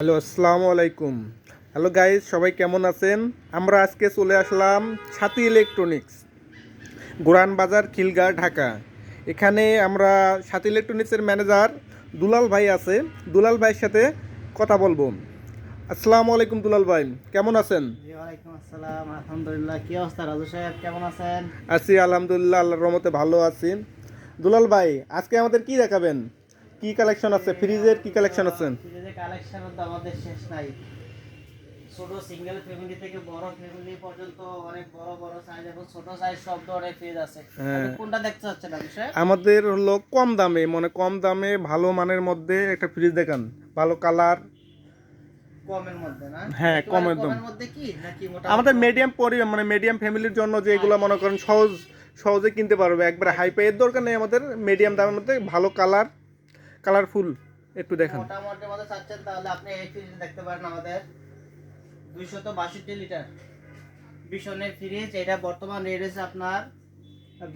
Hello আসসালামু আলাইকুম। Hello guys সবাই কেমন আছেন? আমরা আজকে চলে আসলাম ছাতি ইলেকট্রনিক্স গোরান বাজার খিলগা ঢাকা। এখানে আমরা সাথী ইলেকট্রনিক্সের ম্যানেজার দুলাল ভাই আছে। দুলাল ভাইয়ের সাথে কথা বলব। আসসালামু আলাইকুম দুলাল ভাই কেমন আছেন? আসসালাম আলহামদুলিল্লাহ। কি অবস্থা রাজু সাহেব কেমন আছেন? আছি আলহামদুলিল্লাহ আল্লাহর রহমতে ভালো আছি। দুলাল ভাই আজকে আমাদের কি দেখাবেন? কি কালেকশন আছে? ফ্রিজের কি কালেকশন আছে? ফ্রিজের কালেকশন তো আমাদের শেষ নাই। ছোট সিঙ্গেল ফ্যামিলি থেকে বড় ফ্যামিলি পর্যন্ত অনেক বড় বড় সাইজ এবং ছোট সাইজ সব ধরনের ফ্রিজ আছে। হ্যাঁ। আপনি কোনটা দেখতে চাচ্ছেন সাহেব আমাদের হলো কম দামে মানে কম দামে ভালো মানের মধ্যে একটা ফ্রিজ দেখান। ভালো কালার কমের মধ্যে না? হ্যাঁ, একেবারে কমের দাম। মধ্যে কি নাকি মোটা আমাদের মিডিয়াম পরিমাণ মানে মিডিয়াম ফ্যামিলির জন্য যে এগুলো মনে করেন সহজ সহজে কিনতে পারবে। একবার হাই পাইয়ের দরকার নেই আমাদের মিডিয়াম দামের মধ্যে ভালো কালার কালারফুল একটু দেখান। মোটামুটি মধ্যে চাচ্ছেন তাহলে আপনি এই ফ্রিজ দেখতে পারেন আমাদের। দুইশত বাষট্টি লিটার। বিশনের ফ্রিজ এটা বর্তমান রেট হচ্ছে আপনার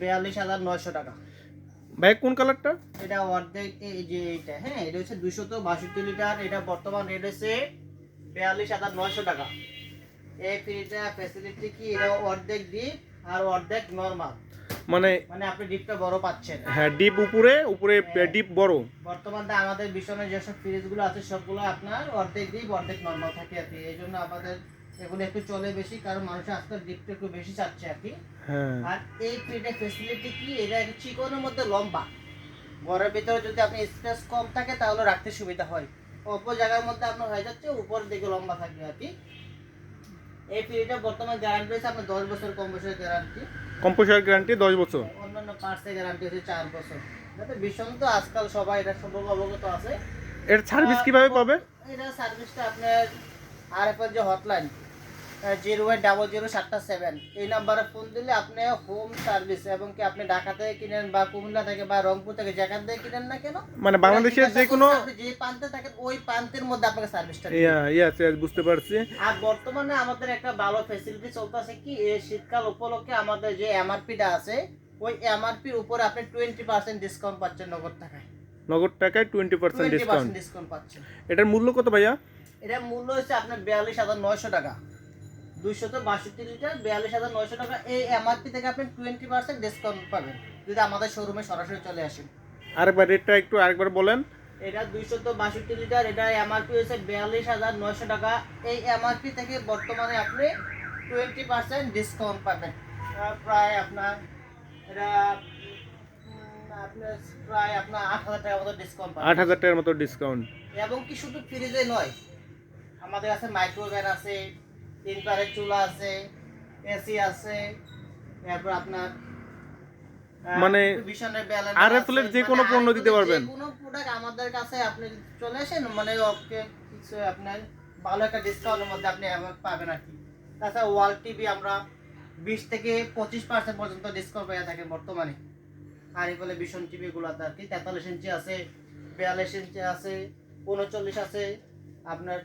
বিয়াল্লিশ হাজার নয়শো টাকা। ভাই কোন কালারটা? এটা অর্ধেক এই যে এইটা হ্যাঁ এটা হচ্ছে দুইশত বাষট্টি লিটার এটা বর্তমান রেট হচ্ছে বিয়াল্লিশ হাজার নয়শো টাকা। এই ফ্রিজটা ফ্যাসিলিটি কি? এটা অর্ধেক ডিপ আর অর্ধেক নর্মাল মানে মানে আপনি ডিপটা বড় পাচ্ছেন। হ্যাঁ ডিপ উপরে উপরে ডিপ বড়। বর্তমানে আমাদের বিশনের যেসব ফ্রিজগুলো আছে সবগুলো আপনার অর্ধেক ডিপ অর্ধেক নর্মাল থাকে আর কি। এই জন্য আমাদের এগুলো একটু চলে বেশি কারণ মানুষ আজকাল ডিপটা একটু বেশি চাচ্ছে আর কি। হ্যাঁ। আর এই ফ্রিজের ফেসিলিটি কি? এটা একটু চিকনের মধ্যে লম্বা। ঘরের ভিতরে যদি আপনি স্পেস কম থাকে তাহলে রাখতে সুবিধা হয়। অল্প জায়গার মধ্যে আপনার হয়ে যাচ্ছে উপরের দিকে লম্বা থাকবে আর কি। এই ফ্রিজটা বর্তমান গ্যারান্টি রয়েছে আপনার দশ বছর কম্পোসার গ্যারান্টি কম্পোসার গ্যারান্টি দশ বছর। অন্যান্য পার্টসের গ্যারান্টি আছে চার বছর। যাতে ভীষণ তো আজকাল সবাই এটা সম্পর্কে অবগত আছে। এর সার্ভিস কীভাবে পাবে? এটা সার্ভিসটা আপনার আর যে hotline zero one double zero সাতটা সেভেন এই নাম্বারে ফোন দিলে আপনি হোম সার্ভিস এবং কি আপনি ঢাকা থেকে কিনেন বা কুমিল্লা থেকে বা রংপুর থেকে যেখান থেকে কিনেন না কেন মানে বাংলাদেশের যে কোনো যে প্রান্তে থাকেন ওই প্রান্তের মধ্যে আপনাকে সার্ভিসটা ইয়া ইয়াস ইয়াস বুঝতে পারছি। আর বর্তমানে আমাদের একটা ভালো ফেসিলিটি চলতেছে কি এই শীতকাল উপলক্ষে আমাদের যে এমআরপিটা আছে ওই এমআরপির উপরে আপনি টোয়েন্টি পার্সেন্ট ডিসকাউন্ট পাচ্ছেন নগদ টাকায়। নগদ টাকায় twenty percent discount percent discount পাচ্ছেন। এটার মূল্য কত ভাইয়া? এটার মূল্য হচ্ছে আপনার বিয়াল্লিশ হাজার নয়শো টাকা। দুইশত বাষট্টি লিটার বিয়াল্লিশ হাজার নয়শো টাকা। এই এমআরপি থেকে আপনি টোয়েন্টি পার্সেন্ট ডিসকাউন্ট পাবেন যদি আমাদের শোরুমে সরাসরি চলে আসেন। আরেকবার রেটটা একটু আরেকবার বলেন। এটা দুইশত বাষট্টি লিটার এটা এমআরপি হচ্ছে বিয়াল্লিশ হাজার নয়শো টাকা। এই এমআরপি থেকে বর্তমানে আপনি টোয়েন্টি পার্সেন্ট ডিসকাউন্ট পাবেন। প্রায় আপনার এটা আপনার প্রায় আপনার আট হাজার টাকার মতো ডিসকাউন্ট আট হাজার টাকার মতো ডিসকাউন্ট এবং কি শুধু ফ্রিজে নয় আমাদের কাছে মাইক্রোওয়েভ আছে ইনফ্রারেড চুলা আছে এসি আছে তারপর আপনার মানে এর যে কোনো পণ্য দিতে পারবেন? কোনো প্রোডাক্ট আমাদের কাছে আপনি চলে আসেন মানে ওকে কিছু আপনার ভালো একটা ডিসকাউন্টের মধ্যে আপনি পাবেন আর কি তাছাড়া ওয়াল টিভি আমরা বিশ থেকে পঁচিশ পার্সেন্ট পর্যন্ত ডিসকাউন্ট পেয়ে থাকেন বর্তমানে আর এই বলে ভীষণ টিভি গুলাতে আর কি তেতাল্লিশ ইঞ্চি আছে বিয়াল্লিশ ইঞ্চি আছে উনচল্লিশ আছে আপনার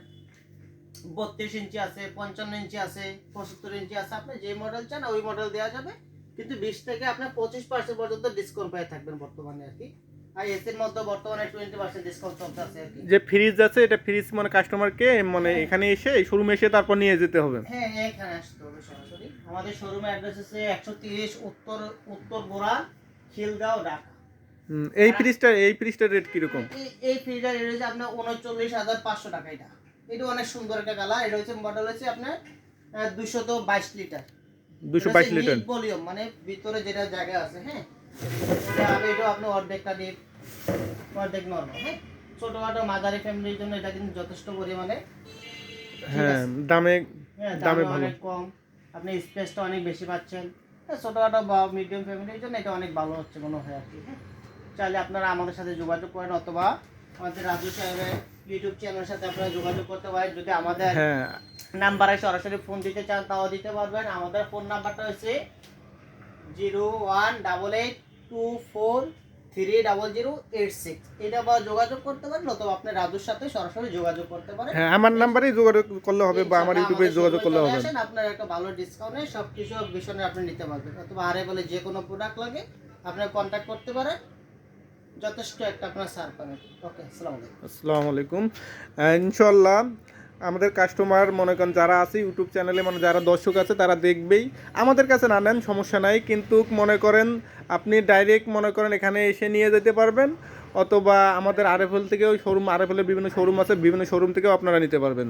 বত্রিশ ইঞ্চি আছে পঞ্চান্ন ইঞ্চি আছে পঁচাত্তর ইঞ্চি আছে আপনি যে মডেল চান ওই মডেল দেওয়া যাবে। কিন্তু বিশ থেকে আপনার পঁচিশ পার্সেন্ট পর্যন্ত ডিসকাউন্ট পেয়ে থাকবেন বর্তমানে আর কি। আর এসির মধ্যে বর্তমানে টোয়েন্টি পার্সেন্ট ডিসকাউন্ট চলতে আছে আর কি। যে ফ্রিজ আছে এটা ফ্রিজ মানে কাস্টমারকে মানে এখানে এসে শোরুমে এসে তারপর নিয়ে যেতে হবে। হ্যাঁ এখানে আসতে হবে সরাসরি। আমাদের শোরুমের অ্যাড্রেস হচ্ছে একশো তিরিশ উত্তর উত্তর গোড়া খিলগাঁও ঢাকা। এই এই ফ্রিজটার রেট কীরকম? এই- রেট আপনার উনচল্লিশ হাজার পাঁচশো টাকা এটা। এটা অনেক সুন্দর একটা কালার। এটা হচ্ছে মডেল হচ্ছে আপনার দুশত বাইশ লিটার দুশো বাইশ লিটার ভলিউম মানে ভিতরে যেটা জায়গা আছে হ্যাঁ? এটা আপনি অর্ধেকটা ডিপ অর্ধেক নর্মাল হ্যাঁ? ছোটখাটো মাঝারি ফ্যামিলির জন্য এটা কিন্তু যথেষ্ট পরিমাণে হ্যাঁ দামে হ্যাঁ দামে দামে অনেক কম। আপনি স্পেসটা অনেক বেশি পাচ্ছেন। হ্যাঁ, ছোটখাটো বা মিডিয়াম ফ্যামিলির জন্য এটা অনেক ভালো হচ্ছে মনে হয় আর কি হ্যাঁ? চাইলে আপনারা আমাদের সাথে যোগাযোগ করেন অথবা আমাদের রাজু সাহেবের ইউটিউব চ্যানেলের সাথে আপনারা যোগাযোগ করতে পারেন। যদি আমাদের হ্যাঁ। নাম্বারে সরাসরি ফোন দিতে চান তাও দিতে পারবেন। আমাদের ফোন নাম্বারটা হচ্ছে zero one double eight two four three double zero eight six এটা বা যোগাযোগ করতে পারেন অথবা আপনি রাজুর সাথে সরাসরি যোগাযোগ করতে পারেন। হ্যাঁ আমার নাম্বারেই যোগাযোগ করলে হবে বা আমার ইউটিউবে যোগাযোগ করলে হবে। আপনার একটা ভালো ডিসকাউন্টে সব কিছু বিষয়ে আপনি নিতে পারবেন। অথবা আরে বলে যে কোনো প্রোডাক্ট লাগে আপনারা কন্ট্যাক্ট করতে পারেন। আলাইকুম। ইনশাল্লাহ আমাদের কাস্টমার মনে করেন যারা আছে ইউটিউব চ্যানেলে মানে যারা দর্শক আছে, তারা দেখবেই। আমাদের কাছে না নেন, সমস্যা নাই। কিন্তু মনে করেন আপনি ডাইরেক্ট মনে করেন এখানে এসে নিয়ে যেতে পারবেন, অথবা আমাদের আরএফএল থেকেও শোরুম আরএফএলের বিভিন্ন শোরুম আছে, বিভিন্ন শোরুম থেকেও আপনারা নিতে পারবেন।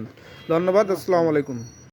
ধন্যবাদ, আসসালামু আলাইকুম।